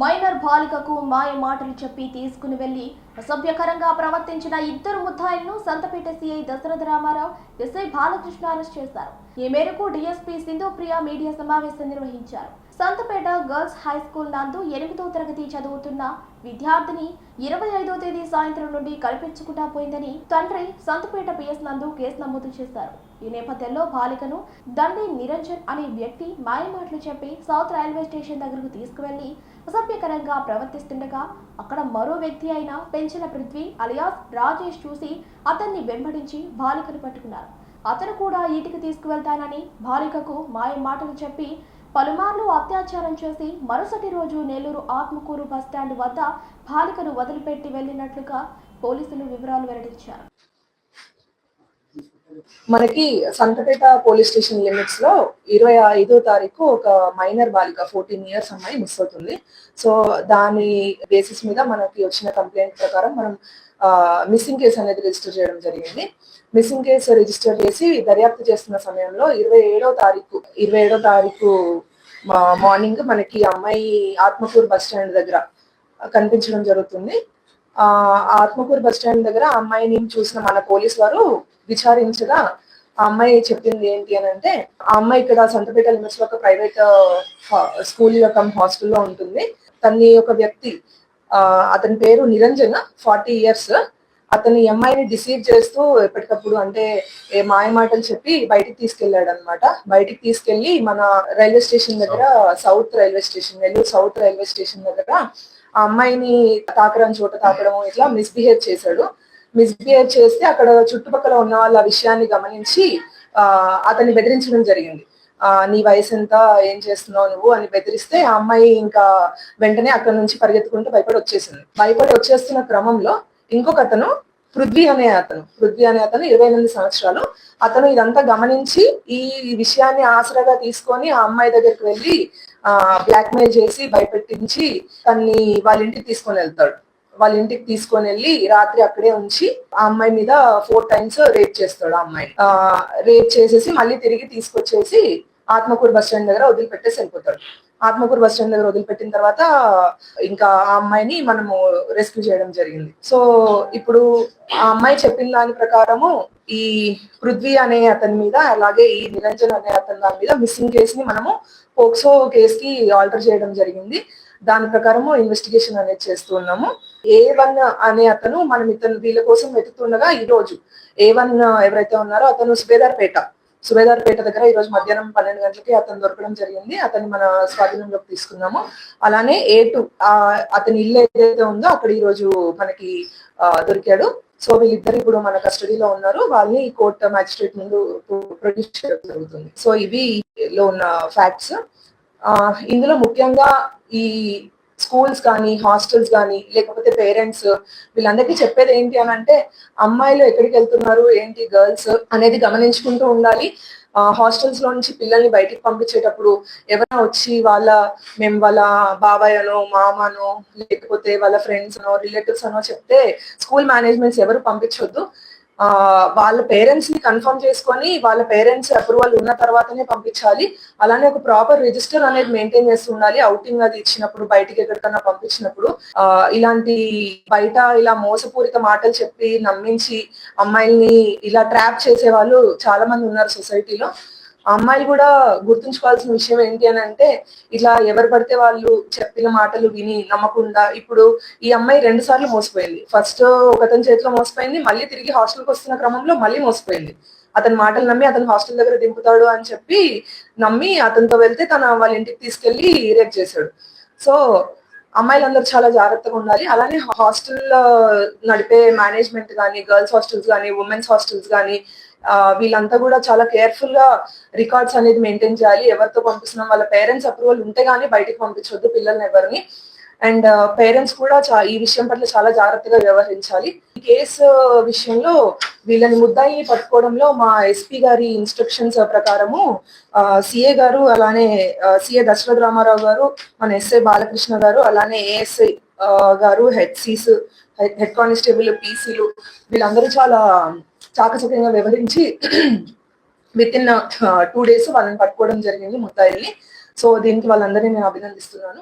Minor బాలికకు మాయ మాటలు చెప్పి తీసుకుని వెళ్ళి అసభ్యకరంగా ప్రవర్తించిన ఇద్దరు ముద్దాయిలను Santhapeta CI Dasaratha Ramarao SI Balakrishna arrest చేశారు. ఈ మేరకు డీఎస్పీ సింధుప్రియ మీడియా సమావేశం నిర్వహించారు. సంతపేట గర్ల్స్ హై స్కూల్ నందు ఎనిమిదో తరగతి చదువుతున్న విద్యార్థిని ఇరవై ఐదో తేదీ సాయంత్రం నుండి కల్పించకుండా పోయిందని తండ్రి సంతపేట పిఎస్ నందు కేసు నమోదు చేశారు. ఈ నేపథ్యంలో బాలికను దండి నిరంజన్ అనే వ్యక్తి మాయమాటలు చెప్పి సౌత్ రైల్వే స్టేషన్ దగ్గరకు తీసుకువెళ్ళి అసభ్యకరంగా ప్రవర్తిస్తుండగా అక్కడ మరో వ్యక్తి అయిన పెంచిన పృథ్వీ అలియాస్ రాజేష్ చూసి అతన్ని వెంబడించి బాలికను పట్టుకున్నారు. అతను కూడా ఇంటికి తీసుకువెళ్తానని బాలికకు మాయ మాటలు చెప్పి పలుమార్లు అత్యాచారం చేసి మరుసటి రోజు నెల్లూరు ఆత్మకూరు బస్టాండ్ వద్ద బాలికను వదిలిపెట్టి వెళ్ళినట్లుగా పోలీసులు వివరాలు వెల్లడించారు. మనకి సంతపేట పోలీస్ స్టేషన్ లిమిట్స్లో ఇరవై ఐదో తారీఖు ఒక మైనర్ బాలిక ఫోర్టీన్ ఇయర్స్ అమ్మాయి మిస్ అవుతుంది. సో దాని బేసిస్ మీద మనకి వచ్చిన కంప్లైంట్ ప్రకారం మనం మిస్సింగ్ కేసు అనేది రిజిస్టర్ చేయడం జరిగింది. మిస్సింగ్ కేసు రిజిస్టర్ చేసి దర్యాప్తు చేస్తున్న సమయంలో ఇరవై ఏడో తారీఖు ఇరవై ఏడో తారీఖు మార్నింగ్ మనకి అమ్మాయి ఆత్మకూరు బస్ స్టాండ్ దగ్గర కనిపించడం జరుగుతుంది. ఆత్మకూరు బస్ స్టాండ్ దగ్గర ఆ అమ్మాయిని చూసిన మన పోలీస్ వారు విచారించగా ఆ అమ్మాయి చెప్పింది ఏంటి అని అంటే ఆ అమ్మాయి ఇక్కడ సంతపేట లిమిట్స్లో ఒక ప్రైవేట్ స్కూల్ కమ్ హాస్టల్లో ఉంటుంది. తన్ని ఒక వ్యక్తి ఆ అతని పేరు నిరంజన్ ఫార్టీ ఇయర్స్. అతని అమ్మాయిని డిసీవ్ చేస్తూ ఎప్పటికప్పుడు అంటే ఏ మాయ మాటలు చెప్పి బయటికి తీసుకెళ్ళాడు అనమాట బయటికి తీసుకెళ్ళి మన రైల్వే స్టేషన్ దగ్గర south railway station Nellore south railway station దగ్గర ఆ అమ్మాయిని తాకడం చోట తాకడం ఇట్లా మిస్బిహేవ్ చేశాడు. మిస్బిహేవ్ చేస్తే అక్కడ చుట్టుపక్కల ఉన్న వాళ్ళ విషయాన్ని గమనించి ఆ అతన్ని బెదిరించడం జరిగింది. ఆ నీ వయసు ఎంత? ఏం చేస్తున్నావు నువ్వు? అని బెదిరిస్తే ఆ అమ్మాయి ఇంకా వెంటనే అక్కడ నుంచి పరిగెత్తుకుంటూ భయపడి వచ్చేసింది భయపడి వచ్చేస్తున్న క్రమంలో ఇంకొక అతను పృథ్వీ అనే అతను పృథ్వీ అనే అతను ఇరవై ఎనిమిది సంవత్సరాలు. అతను ఇదంతా గమనించి ఈ విషయాన్ని ఆసరాగా తీసుకొని ఆ అమ్మాయి దగ్గరికి వెళ్ళి బ్లాక్ మెయిల్ చేసి భయపెట్టించి తన్ని వాళ్ళ ఇంటికి తీసుకొని వెళ్తాడు. వాళ్ళ ఇంటికి తీసుకొని వెళ్ళి రాత్రి అక్కడే ఉంచి ఆ అమ్మాయి మీద ఫోర్ టైమ్స్ రేప్ చేస్తాడు ఆ అమ్మాయి. రేప్ చేసేసి మళ్ళీ తిరిగి తీసుకొచ్చేసి ఆత్మకూరు బస్ స్టాండ్ దగ్గర వదిలిపెట్టేసి వెళ్ళిపోతాడు. ఆత్మకూరు బస్ స్టాండ్ దగ్గర వదిలిపెట్టిన తర్వాత ఇంకా ఆ అమ్మాయిని మనము రెస్క్యూ చేయడం జరిగింది. సో ఇప్పుడు ఆ అమ్మాయి చెప్పిన దాని ప్రకారము ఈ పృథ్వీ అనే అతని మీద అలాగే ఈ నిరంజన్ అనే అతని దాని మీద మిస్సింగ్ కేసుని మనము పోక్సో కేసుకి ఆల్టర్ చేయడం జరిగింది. దాని ప్రకారము ఇన్వెస్టిగేషన్ అనేది చేస్తూ ఉన్నాము. ఏ వన్ అనే అతను మనం ఇతను వీళ్ళ కోసం వెతుకుతుండగా ఈ రోజు ఏ వన్ ఎవరైతే ఉన్నారో అతను సుబేదార్పేట సుబేదార్పేట దగ్గర ఈ రోజు మధ్యాహ్నం పన్నెండు గంటలకి అతను దొరకడం జరిగింది. అతన్ని మన స్వాధీనంలోకి తీసుకున్నాము. అలానే ఏ టూ అతని ఇల్లు ఏదైతే ఉందో అక్కడ ఈ రోజు మనకి దొరికాడు. సో వీళ్ళిద్దరు ఇప్పుడు మన కస్టడీలో ఉన్నారు. వాళ్ళని కోర్టు మ్యాజిస్ట్రేట్ ముందు ప్రొడ్యూస్ చేయడం జరుగుతుంది. సో ఇవి లో ఉన్న ఫ్యాక్ట్స్. ఇందులో ముఖ్యంగా ఈ స్కూల్స్ కానీ హాస్టల్స్ కానీ లేకపోతే పేరెంట్స్ వీళ్ళందరికీ చెప్పేది ఏంటి అని అంటే అమ్మాయిలు ఎక్కడికి వెళ్తున్నారు ఏంటి గర్ల్స్ అనేది గమనించుకుంటూ ఉండాలి. హాస్టల్స్లో నుంచి పిల్లల్ని బయటికి పంపించేటప్పుడు ఎవరైనా వచ్చి వాళ్ళ మేము వాళ్ళ బాబాయ్ అనో మామనో లేకపోతే వాళ్ళ ఫ్రెండ్స్ అనో రిలేటివ్స్ అనో చెప్తే స్కూల్ మేనేజ్మెంట్స్ ఎవరు పంపించొద్దు. వాళ్ళ పేరెంట్స్ని కన్ఫర్మ్ చేసుకొని వాళ్ళ పేరెంట్స్ అప్రూవల్ ఉన్న తర్వాతనే పంపించాలి. అలానే ఒక ప్రాపర్ రిజిస్టర్ అనేది మెయింటైన్ చేస్తూ ఉండాలి. అవుటింగ్ అది ఇచ్చినప్పుడు బయటికి ఎక్కడికన్నా పంపించినప్పుడు ఆ ఇలాంటి బయట ఇలా మోసపూరిత మాటలు చెప్పి నమ్మించి అమ్మాయిల్ని ఇలా ట్రాప్ చేసే వాళ్ళు చాలా మంది ఉన్నారు సొసైటీలో అమ్మాయిలు కూడా గుర్తుంచుకోవాల్సిన విషయం ఏంటి అని అంటే ఇట్లా ఎవరు పడితే వాళ్ళు చెప్పిన మాటలు విని నమ్మకుండా ఇప్పుడు ఈ అమ్మాయి రెండు సార్లు మోసపోయింది. ఫస్ట్ ఒకతని చేతిలో మోసపోయింది మళ్ళీ తిరిగి హాస్టల్కి వస్తున్న క్రమంలో మళ్ళీ మోసపోయింది. అతని మాటలు నమ్మి అతను హాస్టల్ దగ్గర దింపుతాడు అని చెప్పి నమ్మి అతనితో వెళ్తే తన వాళ్ళ ఇంటికి తీసుకెళ్ళి రేప్ చేశాడు. సో అమ్మాయిలందరూ చాలా జాగ్రత్తగా ఉండాలి. అలానే హాస్టల్ నడిపే మేనేజ్మెంట్ కానీ గర్ల్స్ హాస్టల్స్ కానీ ఉమెన్స్ హాస్టల్స్ కానీ వీళ్ళంతా కూడా చాలా కేర్ఫుల్గా రికార్డ్స్ అనేది మెయింటైన్ చేయాలి. ఎవరితో పంపిస్తున్నాం వాళ్ళ పేరెంట్స్ అప్రూవల్ ఉంటే గానీ బయటకు పంపించొద్దు పిల్లల్ని ఎవరిని. అండ్ పేరెంట్స్ కూడా చా- ఈ విషయం పట్ల చాలా జాగ్రత్తగా వ్యవహరించాలి. ఈ కేసు విషయంలో వీళ్ళని ముద్దాయి పట్టుకోవడంలో మా ఎస్పీ గారి ఇన్స్ట్రక్షన్స్ ప్రకారము సిఏ గారు అలానే సిఏ దశరథ రామారావు గారు మన ఎస్ఐ బాలకృష్ణ గారు అలానే ASI garu head Cs head constable పీసీలు వీళ్ళందరూ చాలా చాకచక్యంగా వ్యవహరించి విత్ ఇన్ టూ డేస్ వాళ్ళని పట్టుకోవడం జరిగింది ముద్దాయిల్ని. సో దీనికి వాళ్ళందరినీ నేను అభినందిస్తున్నాను.